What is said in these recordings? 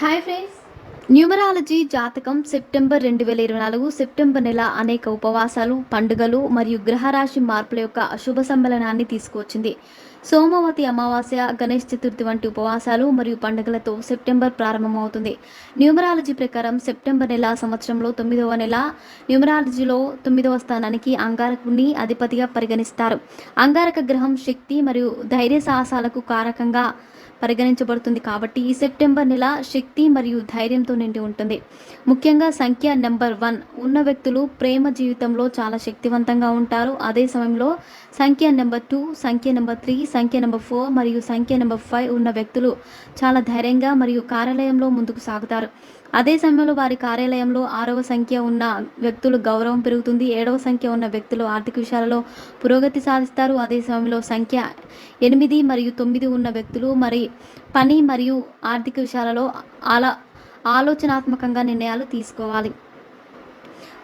Hi friends numerology జాతకం September రెండు వేల ఇరవై నాలుగు సెప్టెంబర్ నెల అనేక ఉపవాసాలు పండుగలు మరియు గ్రహరాశి మార్పుల యొక్క అశుభ సమ్మేళనాన్ని తీసుకువచ్చింది. సోమవతి అమావాస్య గణేష్ చతుర్థి వంటి ఉపవాసాలు మరియు పండుగలతో సెప్టెంబర్ ప్రారంభమవుతుంది. న్యూమరాలజీ ప్రకారం సెప్టెంబర్ నెల సంవత్సరంలో తొమ్మిదవ నెల న్యూమరాలజీలో తొమ్మిదవ స్థానానికి అంగారకుని అధిపతిగా పరిగణిస్తారు. అంగారక గ్రహం శక్తి మరియు ధైర్య సాహసాలకు కారకంగా పరిగణించబడుతుంది కాబట్టి ఈ సెప్టెంబర్ నెల శక్తి మరియు ధైర్యంతో నిండి ఉంటుంది. ముఖ్యంగా సంఖ్య నెంబర్ వన్. ఉన్న వ్యక్తులు ప్రేమ జీవితంలో చాలా శక్తివంతంగా ఉంటారు. అదే సమయంలో సంఖ్య నెంబర్ టూ సంఖ్య నెంబర్ త్రీ సంఖ్య నెంబర్ ఫోర్ మరియు సంఖ్య నెంబర్ ఫైవ్ ఉన్న వ్యక్తులు చాలా ధైర్యంగా మరియు కార్యాలయంలో ముందుకు సాగుతారు. అదే సమయంలో వారి కార్యాలయంలో ఆరవ సంఖ్య ఉన్న వ్యక్తులు గౌరవం పెరుగుతుంది. ఏడవ సంఖ్య ఉన్న వ్యక్తులు ఆర్థిక విషయాలలో పురోగతి సాధిస్తారు. అదే సమయంలో సంఖ్య ఎనిమిది మరియు తొమ్మిది ఉన్న వ్యక్తులు మరి పని మరియు ఆర్థిక విషయాలలో అలా ఆలోచనాత్మకంగా నిర్ణయాలు తీసుకోవాలి.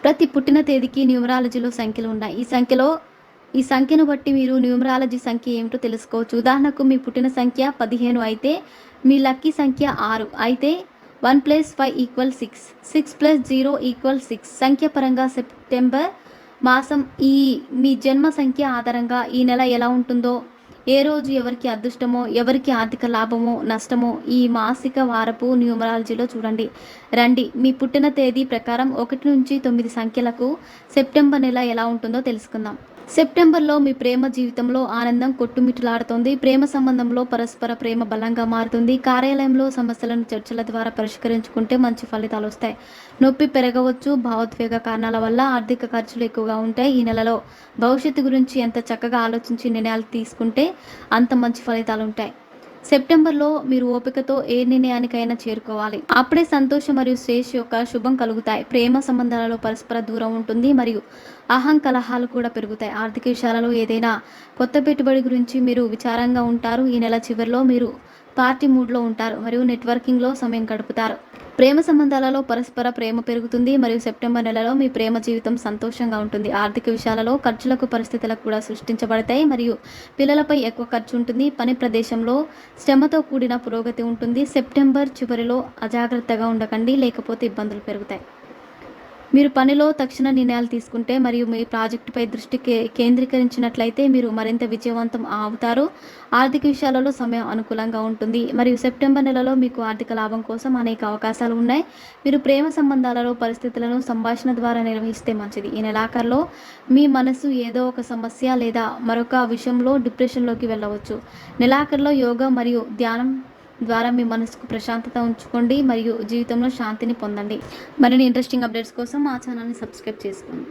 ప్రతి పుట్టిన తేదీకి న్యూమరాలజీలో సంఖ్యలు ఉన్నాయి. ఈ సంఖ్యలో ఈ సంఖ్యను బట్టి మీరు న్యూమరాలజీ సంఖ్య ఏమిటో తెలుసుకోవచ్చు. ఉదాహరణకు మీ పుట్టిన సంఖ్య పదిహేను అయితే మీ లక్కీ సంఖ్య ఆరు అయితే one plus five equal six six plus zero equal six. సంఖ్య పరంగా సెప్టెంబర్ మాసం ఈ మీ జన్మ సంఖ్య ఆధారంగా ఈ నెల ఎలా ఉంటుందో ఏ రోజు ఎవరికి అదృష్టమో ఎవరికి ఆర్థిక లాభమో నష్టమో ఈ మాసిక వారపు న్యూమరాలజీలో చూడండి. రండి మీ పుట్టిన తేదీ ప్రకారం ఒకటి నుంచి తొమ్మిది సంఖ్యలకు సెప్టెంబర్ నెల ఎలా ఉంటుందో తెలుసుకుందాం. సెప్టెంబర్లో మీ ప్రేమ జీవితంలో ఆనందం కొట్టుమిట్టులాడుతుంది ప్రేమ సంబంధంలో పరస్పర ప్రేమ బలంగా మారుతుంది. కార్యాలయంలో సమస్యలను చర్చల ద్వారా పరిష్కరించుకుంటే మంచి ఫలితాలు వస్తాయి. నొప్పి పెరగవచ్చు. భావోద్వేగ కారణాల వల్ల ఆర్థిక ఖర్చులు ఎక్కువగా ఉంటాయి. ఈ నెలలో భవిష్యత్తు గురించి ఎంత చక్కగా ఆలోచించి నిర్ణయాలు తీసుకుంటే అంత మంచి ఫలితాలు ఉంటాయి. సెప్టెంబర్లో మీరు ఓపికతో ఏ నిర్ణయానికైనా చేరుకోవాలి. అప్పుడే సంతోషం మరియు శ్రేష్ యొక్క శుభం కలుగుతాయి. ప్రేమ సంబంధాలలో పరస్పర దూరం ఉంటుంది మరియు అహం కలహాలు కూడా పెరుగుతాయి. ఆర్థిక విషయాలలో ఏదైనా కొత్త పెట్టుబడి గురించి మీరు విచారంగా ఉంటారు. ఈ నెల చివరిలో మీరు పార్టీ మూడ్లో ఉంటారు మరియు నెట్వర్కింగ్లో సమయం గడుపుతారు. ప్రేమ సంబంధాలలో పరస్పర ప్రేమ పెరుగుతుంది మరియు సెప్టెంబర్ నెలలో మీ ప్రేమ జీవితం సంతోషంగా ఉంటుంది. ఆర్థిక విషయాలలో ఖర్చులకు పరిస్థితులకు కూడా సృష్టించబడతాయి మరియు పిల్లలపై ఎక్కువ ఖర్చు ఉంటుంది. పని ప్రదేశంలో శ్రమతో కూడిన పురోగతి ఉంటుంది. సెప్టెంబర్ చివరిలో అజాగ్రత్తగా ఉండకండి లేకపోతే ఇబ్బందులు పెరుగుతాయి. మీరు పనిలో తక్షణ నిర్ణయాలు తీసుకుంటే మరియు మీ ప్రాజెక్టుపై దృష్టి కే కేంద్రీకరించినట్లయితే మీరు మరింత విజయవంతం అవుతారు. ఆర్థిక విషయాలలో సమయం అనుకూలంగా ఉంటుంది. మరియు సెప్టెంబర్ నెలలో మీకు ఆర్థిక లాభం కోసం అనేక అవకాశాలు ఉన్నాయి. మీరు ప్రేమ సంబంధాలలో పరిస్థితులను సంభాషణ ద్వారా నిర్వహిస్తే మంచిది. ఈ నెలాఖరులో మీ మనసు ఏదో ఒక సమస్య లేదా మరొక విషయంలో డిప్రెషన్లోకి వెళ్ళవచ్చు. నెలాఖరులో యోగా మరియు ధ్యానం ద్వారా మీ మనసుకు ప్రశాంతత ఉంచుకోండి మరియు జీవితంలో శాంతిని పొందండి. మరిన్ని ఇంట్రెస్టింగ్ అప్డేట్స్ కోసం మా ఛానల్ని సబ్స్క్రైబ్ చేసుకోండి.